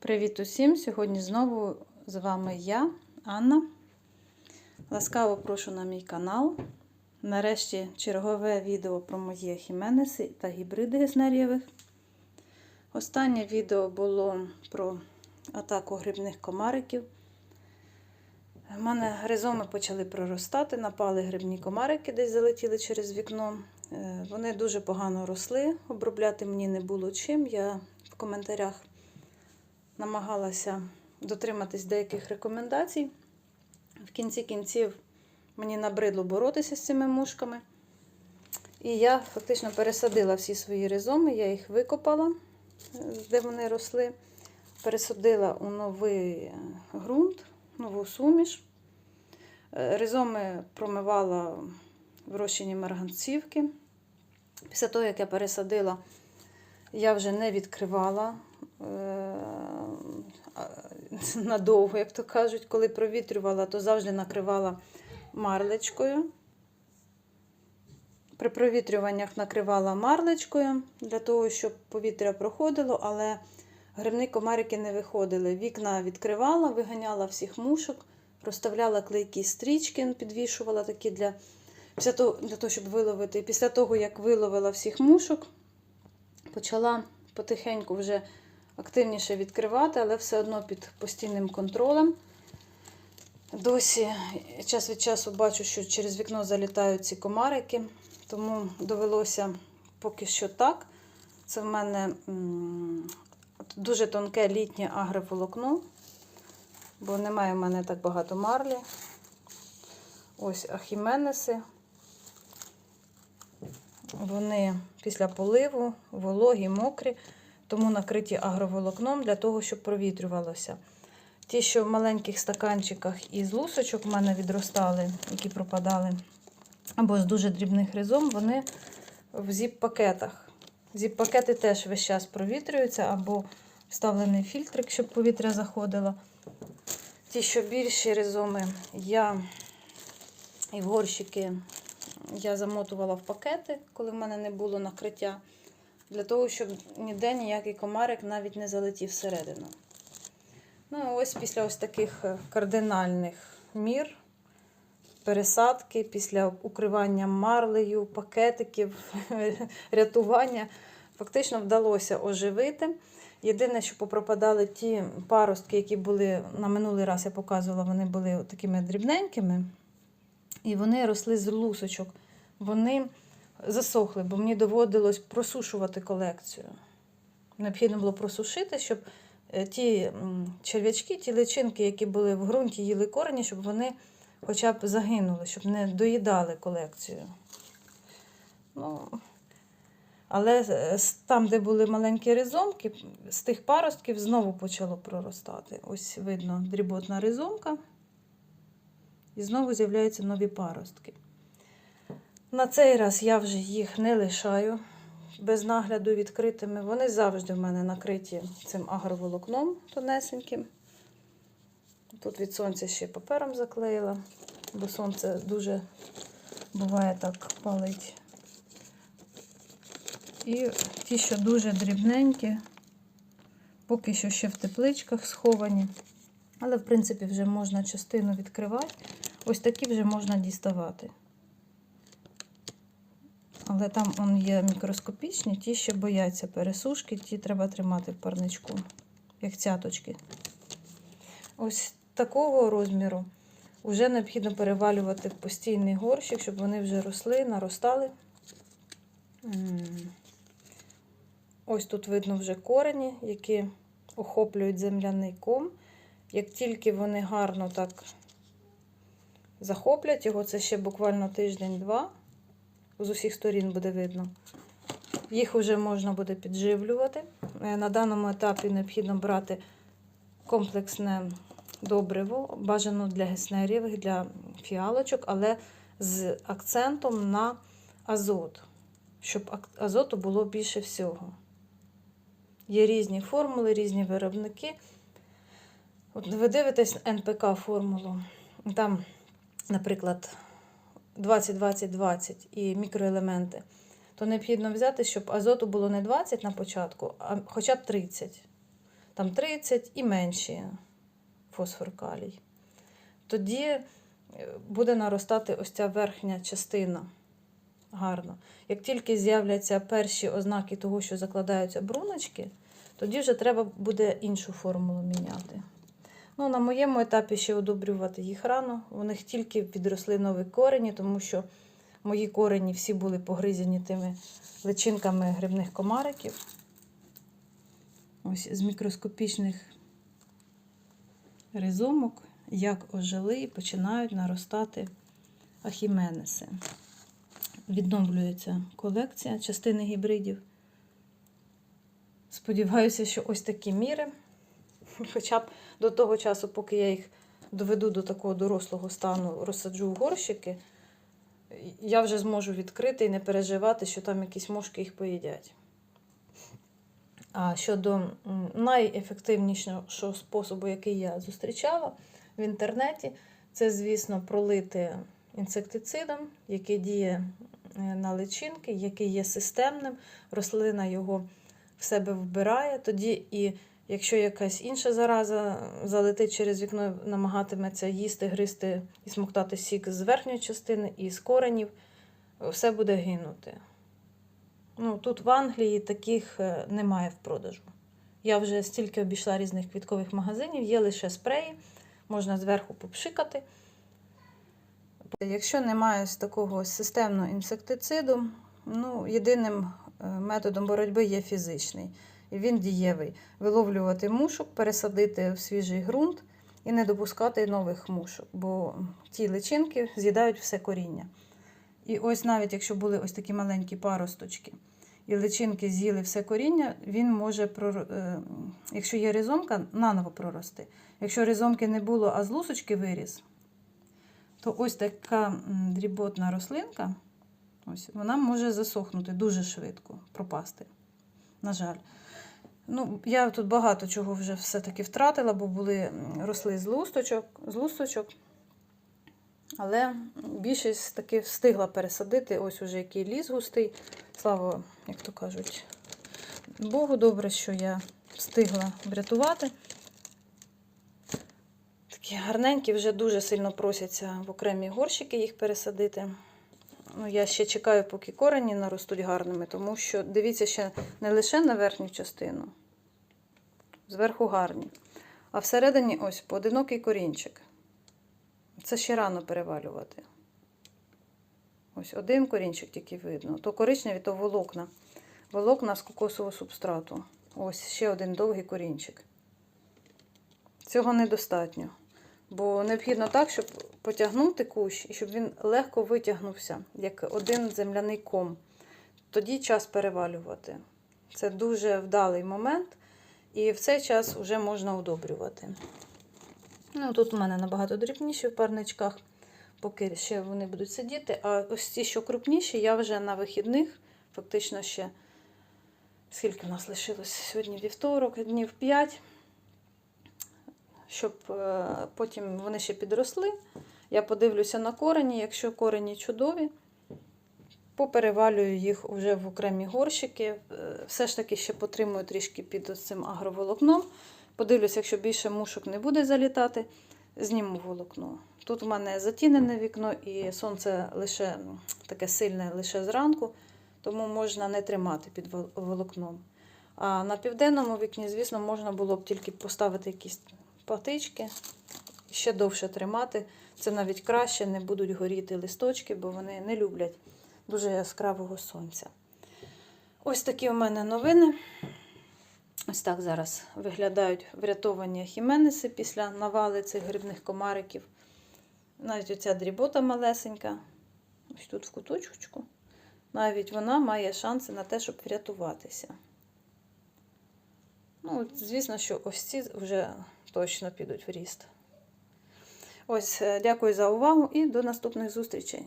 Привіт усім! Сьогодні знову з вами я, Анна. Ласкаво прошу на мій канал. Нарешті чергове відео про мої хіменеси та гібриди геснерєвих. Останнє відео було про атаку грибних комариків. У мене ризоми почали проростати, напали грибні комарики, десь залетіли через вікно. Е, Вони дуже погано росли, обробляти мені не було чим. Я в коментарях намагалася дотриматись деяких рекомендацій. В кінці кінців мені набридло боротися з цими мушками. І я фактично пересадила всі свої ризоми, я їх викопала, де вони росли, пересадила у новий ґрунт, нову суміш. Ризоми промивала в розчині марганцівки. Після того, як я пересадила, я вже не відкривала надовго, як то кажуть, коли провітрювала, то завжди накривала марлечкою. При провітрюваннях накривала марлечкою для того, щоб повітря проходило, але грибні комарики не виходили. Вікна відкривала, виганяла всіх мушок, розставляла клейкі стрічки, підвішувала такі для, для того, щоб виловити. І після того, як виловила всіх мушок, почала потихеньку вже активніше відкривати, але все одно під постійним контролем. Досі час від часу бачу, що через вікно залітають ці комарики, тому довелося поки що так. Це в мене дуже тонке літнє агроволокно, бо немає в мене так багато марлі. Ось ахіменеси. Вони після поливу, вологі, мокрі тому накриті агроволокном для того, щоб провітрювалося. Ті, що в маленьких стаканчиках із лусочок в мене відростали, які пропадали, або з дуже дрібних ризом, вони в зіп-пакетах. Зіп-пакети теж весь час провітрюються, або вставлений фільтрик, щоб повітря заходило. Ті, що більші ризоми, я і в горщики я замотувала в пакети, коли в мене не було накриття для того, щоб ніде ніякий комарик навіть не залетів всередину. Ну, ось після ось таких кардинальних мір, пересадки, після укривання марлею, пакетиків, рятування, фактично вдалося оживити. Єдине, що попропадали ті паростки, які були на минулий раз, я показувала, вони були такими дрібненькими. І вони росли з лусочок. Вони засохли, бо мені доводилось просушувати колекцію. Необхідно було просушити, щоб ті черв'ячки, ті личинки, які були в ґрунті, їли корені, щоб вони хоча б загинули, щоб не доїдали колекцію. Ну, Але там, де були маленькі ризомки, з тих паростків знову почало проростати. Ось видно дріботна ризомка. І знову з'являються нові паростки. На цей раз я вже їх не лишаю без нагляду відкритими. Вони завжди в мене накриті цим агроволокном тонесеньким. Тут від сонця ще папером заклеїла, бо сонце дуже буває так палить. І ті, що дуже дрібненькі, поки що ще в тепличках сховані. Але, в принципі, вже можна частину відкривати. Ось такі вже можна діставати. Але там он є мікроскопічні, ті, що бояться пересушки, ті треба тримати в парничку, як цяточки. Ось такого розміру вже необхідно перевалювати в постійний горщик, щоб вони вже росли, наростали. Ось тут видно вже корені, які охоплюють земляний ком. Як тільки вони гарно так захоплять його, це ще буквально тиждень-два з усіх сторін буде видно. Їх вже можна буде підживлювати. Е, на даному етапі необхідно брати комплексне добриво, бажано для геснерів, для фіалочок, але з акцентом на азот, щоб азоту було більше всього. Є різні формули, різні виробники. От Ви дивитесь НПК-формулу. Там, наприклад, 20-20-20 і мікроелементи, то необхідно взяти, щоб азоту було не 20 на початку, а хоча б 30. там 30 і менші фосфор калій. Тоді е, буде наростати ось ця верхня частина гарно. Як тільки з'являться перші ознаки того, що закладаються бруночки, тоді вже треба буде іншу формулу міняти. Ну, на моєму етапі ще одобрювати їх рано. У них тільки підросли нові корені, тому що мої корені всі були погризені тими личинками грибних комариків. Ось з мікроскопічних ризомок, як ожили і починають наростати ахіменеси. Відновлюється колекція частини гібридів. Сподіваюся, що ось такі міри, хоча б до того часу, поки я їх доведу до такого дорослого стану, розсаджу в горщики, я вже зможу відкрити і не переживати, що там якісь мошки їх поїдять. А щодо найефективнішого способу, який я зустрічала в інтернеті, це, звісно, пролити інсектицидом, який діє на личинки, який є системним. Рослина його в себе вбирає. Тоді і якщо якась інша зараза залетить через вікно, намагатиметься їсти, гризти і смоктати сік з верхньої частини і з коренів, все буде гинути. Ну, тут в Англії таких е, немає в продажу. Я вже стільки обійшла різних квіткових магазинів, є лише спреї, можна зверху попшикати. Якщо немає такого системного інсектициду, ну, єдиним е, методом боротьби є фізичний. І він дієвий. Виловлювати мушок, пересадити в свіжий ґрунт і не допускати нових мушок, бо ті личинки з'їдають все коріння. І ось навіть якщо були ось такі маленькі паросточки, і личинки з'їли все коріння, він може, е, якщо є ризомка, наново прорости. Якщо ризомки не було, а з лусочки виріс, то ось така дріботна рослинка, ось, вона може засохнути дуже швидко, пропасти. На жаль. Ну, я тут багато чого вже все-таки втратила, бо були росли з лусточок, з лусточок. Але більшість таки встигла пересадити. Ось уже який ліс густий. Слава, як то кажуть, Богу, добре, що я встигла врятувати. Такі гарненькі, вже дуже сильно просяться в окремі горщики їх пересадити. Ну, я ще чекаю, поки корені наростуть гарними, тому що дивіться ще не лише на верхню частину, зверху гарні, а всередині ось поодинокий корінчик. Це ще рано перевалювати. Ось один корінчик тільки видно. То коричневі, то волокна. Волокна з кокосового субстрату. Ось ще один довгий корінчик. Цього недостатньо. Бо необхідно так, щоб потягнути кущ і щоб він легко витягнувся, як один земляний ком. Тоді час перевалювати. Це дуже вдалий момент, і в цей час вже можна удобрювати. Ну, тут у мене набагато дрібніші в парничках, поки ще вони будуть сидіти. А ось ці, що крупніші, я вже на вихідних, фактично ще, скільки в нас лишилось сьогодні вівторок, днів 5, щоб е, потім вони ще підросли. Я подивлюся на корені, якщо корені чудові, поперевалюю їх вже в окремі горщики. Е, Все ж таки ще потримую трішки під цим агроволокном. Подивлюся, якщо більше мушок не буде залітати, зніму волокно. Тут у мене затінене вікно і сонце лише таке сильне лише зранку, тому можна не тримати під волокном. А на південному вікні, звісно, можна було б тільки поставити якісь патички, ще довше тримати. Це навіть краще, не будуть горіти листочки, бо вони не люблять дуже яскравого сонця. Ось такі у мене новини. Ось так зараз виглядають врятовані хіменеси після навали цих грибних комариків. Навіть оця дрібота малесенька, ось тут в куточку, навіть вона має шанси на те, щоб врятуватися. Ну, звісно, що ось ці вже точно підуть в ріст. Ось, е, дякую за увагу і до наступних зустрічей.